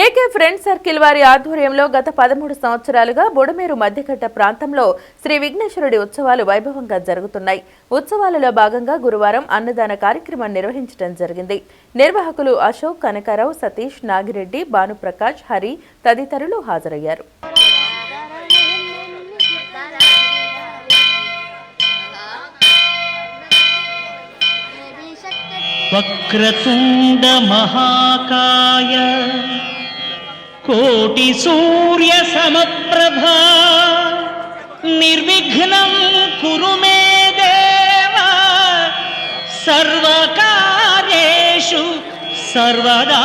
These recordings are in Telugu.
ఏకే ఫ్రెండ్ సర్కిల్ వారి ఆధ్వర్యంలో గత పదమూడు సంవత్సరాలుగా బుడమేరు మధ్యఘట్ట ప్రాంతంలో శ్రీ విఘ్నేశ్వరుడి ఉత్సవాలు వైభవంగా జరుగుతున్నాయి. ఉత్సవాలలో భాగంగా గురువారం అన్నదాన కార్యక్రమం నిర్వహించడం జరిగింది. నిర్వాహకులు అశోక్ కనకారావు సతీష్ నాగిరెడ్డి భానుప్రకాష్ హరి తదితరులు హాజరయ్యారు. వక్రతుండ మహాకాయ కోటి సూర్య సమప్రభా. నిర్విఘ్నం కురు మే దేవ. సర్వకార్యేషు సర్వదా.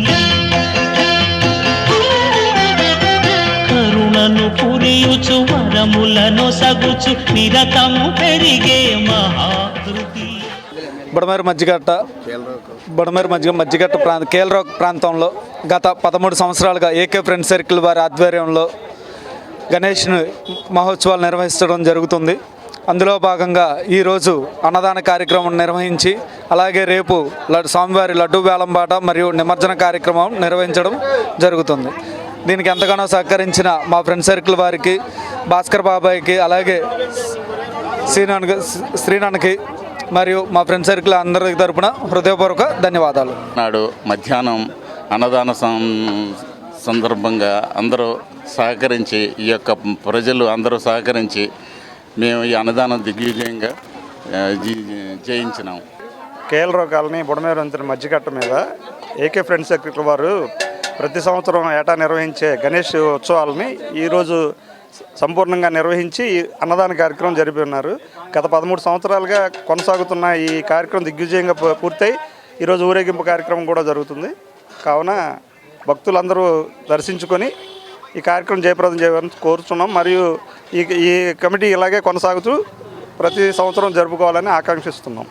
పురియుచు వరములను సగుచు నిరతము పెరిగే మహాకృతి. బుడమేరు మజ్జిగట్ట బుడమేరు మజ్జిగ మజ్జిగట్ట ప్రాంత కేలరాక్ ప్రాంతంలో గత పదమూడు సంవత్సరాలుగా ఏకే ఫ్రెండ్ సర్కిల్ వారి ఆధ్వర్యంలో గణేష్ మహోత్సవాలు నిర్వహించడం జరుగుతుంది. అందులో భాగంగా ఈరోజు అన్నదాన కార్యక్రమం నిర్వహించి అలాగే రేపు లడ్ స్వామివారి లడ్డు వేలంబాట మరియు నిమజ్జన కార్యక్రమం నిర్వహించడం జరుగుతుంది. దీనికి ఎంతగానో సహకరించిన మా ఫ్రెండ్ సర్కిల్ వారికి భాస్కర్ బాబాయ్కి అలాగే శ్రీనాథ్ శ్రీనాథ్కి మరియు మా ఫ్రెండ్ సర్కిల్ అందరి తరపున హృదయపూర్వక ధన్యవాదాలు. నాడు మధ్యాహ్నం అన్నదాన సం- సందర్భంగా అందరూ సహకరించి ఈ యొక్క ప్రజలు అందరూ సహకరించి మేము ఈ అన్నదానం దిగ్విజయంగా చేయించినాం కేఎల్రావు కాలనీ బుడమేరు వంతెన మధ్యకట్ట మీద ఏకే ఫ్రెండ్ సర్కిల్ వారు ప్రతి సంవత్సరం ఏటా నిర్వహించే గణేష్ ఉత్సవాలని ఈరోజు సంపూర్ణంగా నిర్వహించి ఈ అన్నదాన కార్యక్రమం జరిపి ఉన్నారు. గత పదమూడు సంవత్సరాలుగా కొనసాగుతున్న ఈ కార్యక్రమం దిగ్విజయంగా పూ- పూర్తయి ఈరోజు ఊరేగింపు కార్యక్రమం కూడా జరుగుతుంది. కావున భక్తులందరూ దర్శించుకొని ఈ కార్యక్రమం జయప్రదం చేయాలని కోరుతున్నాం మరియు ఈ ఈ కమిటీ ఇలాగే కొనసాగుతూ ప్రతి సంవత్సరం జరుపుకోవాలని ఆకాంక్షిస్తున్నాం.